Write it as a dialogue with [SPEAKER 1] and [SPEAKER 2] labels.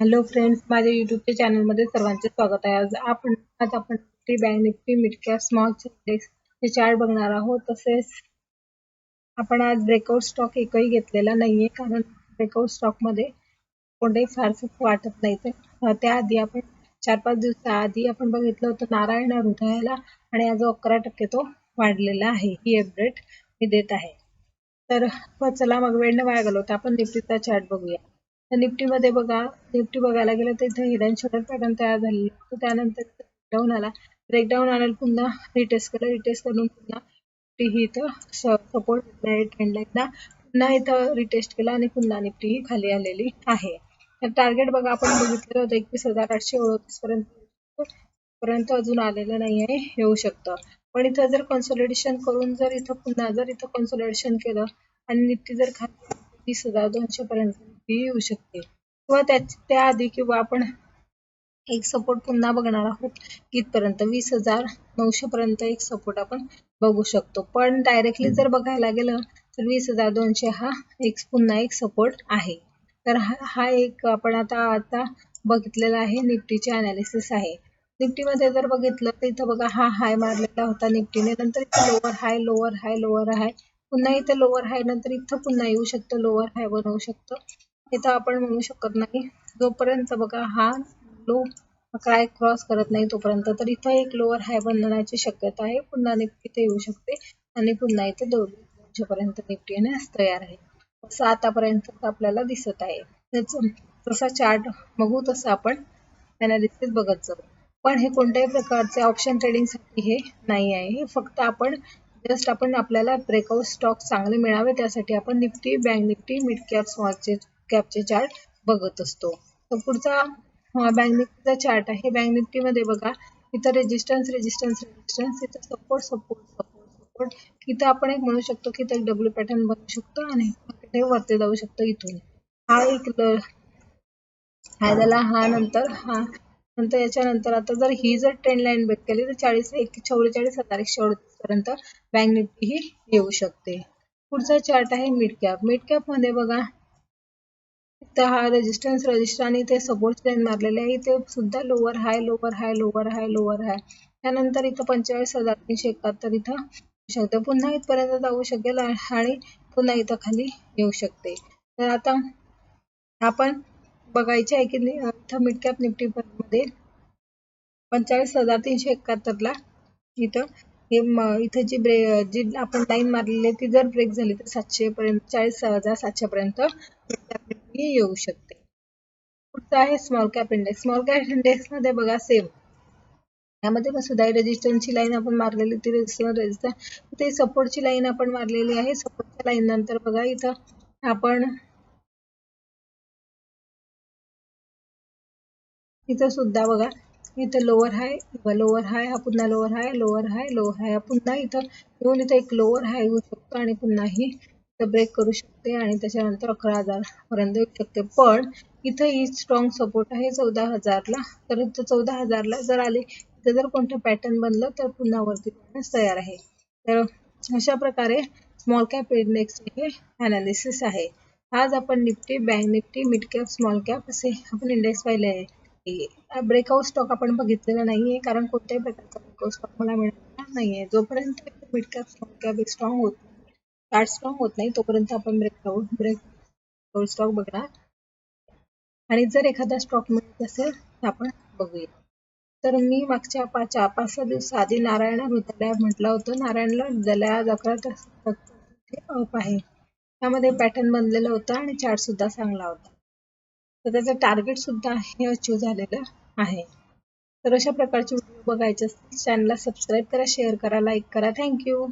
[SPEAKER 1] Hello friends माझ्या युट्यूबच्या चॅनलमध्ये सर्वांचे स्वागत आहे. आज आपण आज आपण Nifty bank Nifty midcap small index हे चार्ट बघणार आहोत. तसेच आपण आज ब्रेकआउट स्टॉक एकही घेतलेला नाहीये कारण ब्रेकआउट स्टॉकमध्ये कोणतेही फारसं वाटत नाही. तर त्याआधी आपण चार पाच दिवसाआधी आपण बघितलं होतं नारायण हृदयाला आणि आज अकरा टक्के तो वाढलेला आहे. ही अपडेट मी देत आहे. तर चला मग वेळ न वाया घालवता आपण निफ्टीचा चार्ट बघूया. निफ्टीमध्ये बघा निफ्टी बघायला गेलं तर इथं हिडन शटर पॅटर्न तयार झाली त्यानंतर ब्रेकडाऊन आला. ब्रेकडाऊन आला पुन्हा रिटेस्ट केलं. रिटेस्ट करून पुन्हा निफ्टी ही इथं सपोर्ट ट्रेंडला ट्रेंड पुन्हा इथं रिटेस्ट केला आणि पुन्हा निफ्टी ही खाली आलेली आहे. तर टार्गेट बघा आपण बघितलं होतं एकवीस हजार आठशे अडतीस पर्यंत पर्यंत अजून आलेलं नाही आहे येऊ शकतं. पण इथं जर कन्सोलिडेशन करून जर इथं पुन्हा जर इथं कन्सोलिडेशन केलं आणि निफ्टी जर खाली वीस हजार दोनशे पर्यंत येऊ शकते. किंवा त्याआधी किंवा आपण एक सपोर्ट पुन्हा बघणार आहोत इथपर्यंत वीस हजार नऊशे पर्यंत एक सपोर्ट आपण बघू शकतो. पण डायरेक्टली जर बघायला गेलं तर वीस हजार दोनशे हा एक पुन्हा एक सपोर्ट आहे. तर हा एक आपण आता आता बघितलेला आहे निफ्टीचे अनालिसिस आहे. निफ्टीमध्ये जर बघितलं तर इथं बघा हा हाय मारलेला होता निफ्टीने. नंतर इथं lower high lower high lower high पुन्हा इथे लोअर हाय नंतर इथं पुन्हा येऊ शकतं लोअर हाय बनवू शकतो. इथं आपण म्हणू शकत नाही. जोपर्यंत बघा हा लो काय क्रॉस करत नाही तोपर्यंत तर इथं एक लोअर हाय बनण्याची शक्यता आहे. पुन्हा निफ्टी इथे येऊ शकते आणि पुन्हा इथे दोन पर्यंत निफ्टी येण्यास तयार आहे. असं आतापर्यंत आपल्याला दिसत आहे. जसा चार्ट बघू तसं आपण अनालिसिस बघत जाऊ. पण हे कोणत्याही प्रकारचे ऑप्शन ट्रेडिंगसाठी हे नाही आहे. हे फक्त आपण जस्ट आपण आपल्याला ब्रेकआउट स्टॉक चांगले मिळावे त्यासाठी आपण Nifty bank Nifty mid cap स्मॉलचे कॅपचे चार्ट बघत असतो. तर पुढचा बँक निफ्टीचा चार्ट आहे. बँक निफ्टीमध्ये बघा इथं रेजिस्टन्स रेजिस्टन्स रेजिस्टन्स इथं सपोर्ट सपोर्ट सपोर्ट सपोर्ट इथं आपण एक म्हणू शकतो की इथं एक डब्ल्यू पॅटर्न बनवू शकतो आणि वरती जाऊ शकतो इथून. हा एक हा झाला हा नंतर हा नंतर याच्यानंतर आता जर ही जर ट्रेंड लाईन ब्रेक केली तर चाळीस एक चौवेचाळीस हजार एकशे अडतीस पर्यंत बँक निफ्टी ही येऊ शकते. पुढचा चार्ट आहे मिड कॅप मिड कॅपमध्ये बघा तर हा रेजिस्टन्स रजिस्टर आणि ते सपोर्ट लाईन मारलेले आहे. इथे सुद्धा lower high lower high lower high lower high त्यानंतर इथं पंचेचाळीस हजार तीनशे एकाहत्तर इथं शकते. पुन्हा इथपर्यंत जाऊ शकेल आणि पुन्हा इथं खाली येऊ शकते. तर आता आपण बघायचे आहे की इथं मिडकॅप निफ्टी मध्ये पंचेचाळीस हजार तीनशे एकाहत्तरला इथं हे इथं जी ब्रे जी आपण लाईन मारलेली आहे ती जर ब्रेक झाली तर सातशे पर्यंत चाळीस हजार सातशे पर्यंत येऊ शकते. पुढचं आहे small cap index small cap इंडेक्समध्ये बघा सेम यामध्ये पण सुद्धा रेजिस्टन्सची लाईन आपण मारलेली होती रेजिस्टन्स रेजिस्टन्स ते सपोर्टची लाईन आपण मारलेली आहे. सपोर्टच्या लाईन नंतर बघा इथं आपण इथं सुद्धा बघा इथं लोअर हाय लोअर हाय हा पुन्हा lower high lower high lower high पुन्हा इथं. येऊन इथं एक लोअर हाय होऊ शकतो आणि पुन्हा ही इथं ब्रेक करू शकते आणि त्याच्यानंतर अकरा हजार पर्यंत येऊ शकते. पण इथं ही स्ट्रॉंग सपोर्ट आहे चौदा हजारला. तर इथं चौदा हजारला जर आले तर जर कोणतं पॅटर्न बनलं तर पुन्हा वरती तयार आहे. तर अशा प्रकारे स्मॉल कॅप इंडेक्स हे अनालिसिस आहे. आज आपण Nifty bank Nifty mid cap small cap असे आपण इंडेक्स पाहिले आहे. ब्रेकआउट स्टॉक आपण बघितलेला नाहीये कारण कोणत्याही प्रकारचा ब्रेकआउट स्टॉक मला मिळणार नाहीये. जोपर्यंत mid cap small cap strong होत चार्ट स्ट्रॉंग होत नाही तोपर्यंत आपण ब्रेकआउट ब्रेक स्टॉक बघणार. आणि जर एखादा स्टॉक मिळत असेल तर आपण बघूया. तर मी मागच्या पाच पाच सहा दिवस आधी नारायण हृदयालय म्हटलं होतं. नारायणला हृदयालय आज अकरा अप आहे. त्यामध्ये पॅटर्न बनलेला होता आणि चार्ट सुद्धा चांगला होता. तर त्याचं टार्गेट सुद्धा हे अचीव झालेलं आहे. तर अशा प्रकारचे व्हिडिओ बघायचे असतील चॅनलला सबस्क्राईब करा शेअर करा लाईक करा. थँक्यू